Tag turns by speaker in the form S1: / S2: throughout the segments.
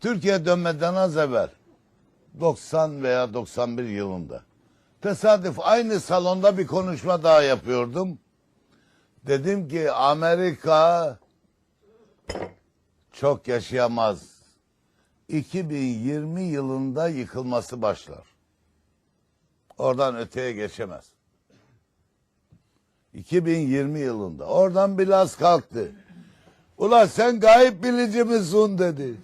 S1: Türkiye dönmeden az evvel 90 veya 91 yılında tesadüf aynı salonda bir konuşma daha yapıyordum. Dedim ki Amerika çok yaşayamaz. 2020 yılında yıkılması başlar. Oradan öteye geçemez. 2020 yılında. Oradan biraz kalktı. Ulan sen gayip bilici misin dedi.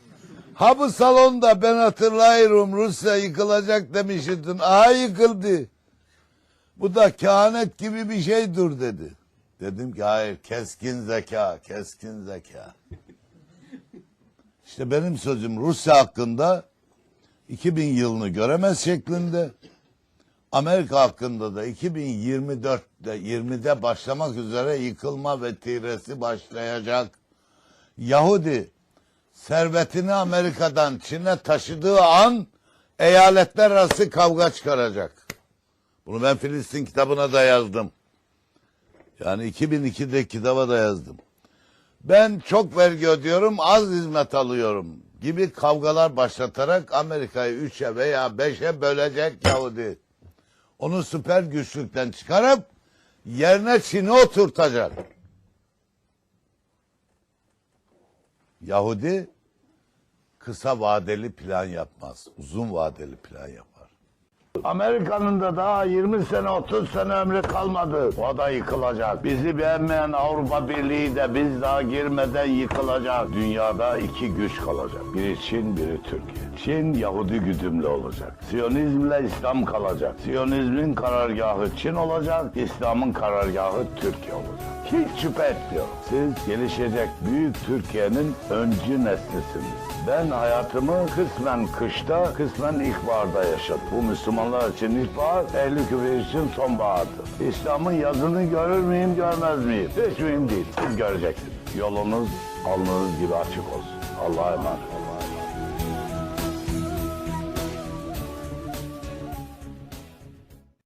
S1: Ha bu salonda ben hatırlıyorum Rusya yıkılacak demiştin. Aha yıkıldı. Bu da kehanet gibi bir şeydir dedi. Dedim ki hayır keskin zeka, keskin zeka. İşte benim sözüm Rusya hakkında 2000 yılını göremez şeklinde. Amerika hakkında da 2024'te 20'de başlamak üzere yıkılma ve tiresi başlayacak. Yahudi servetini Amerika'dan Çin'e taşıdığı an eyaletler arası kavga çıkaracak. Bunu ben Filistin kitabına da yazdım. Yani 2002'de kitaba da yazdım. Ben çok vergi ödüyorum, az hizmet alıyorum gibi kavgalar başlatarak Amerika'yı üçe veya beşe bölecek Yahudi. Onu süper güçlükten çıkarıp yerine Çin'i oturtacak. Yahudi kısa vadeli plan yapmaz. Uzun vadeli plan yapar. Amerika'nın da daha 20 sene 30 sene ömrü kalmadı. O da yıkılacak. Bizi beğenmeyen Avrupa Birliği de biz daha girmeden yıkılacak. Dünyada iki güç kalacak. Biri Çin, biri Türkiye. Çin Yahudi güdümlü olacak. Siyonizmle İslam kalacak. Siyonizmin karargahı Çin olacak. İslam'ın karargahı Türkiye olacak. Hiç şüphe etmiyorum. Siz gelişecek büyük Türkiye'nin öncü neslisiniz. Ben hayatımı kısmen kışta, kısmen ilkbaharda yaşadım. Bu Müslümanlar için ilkbahar, ehli küfür için sonbahardır. İslam'ın yazını görür müyüm, görmez miyim? Hiç mühim değil. Siz göreceksiniz. Yolunuz alnınız gibi açık olsun. Allah'a emanet. Emanet.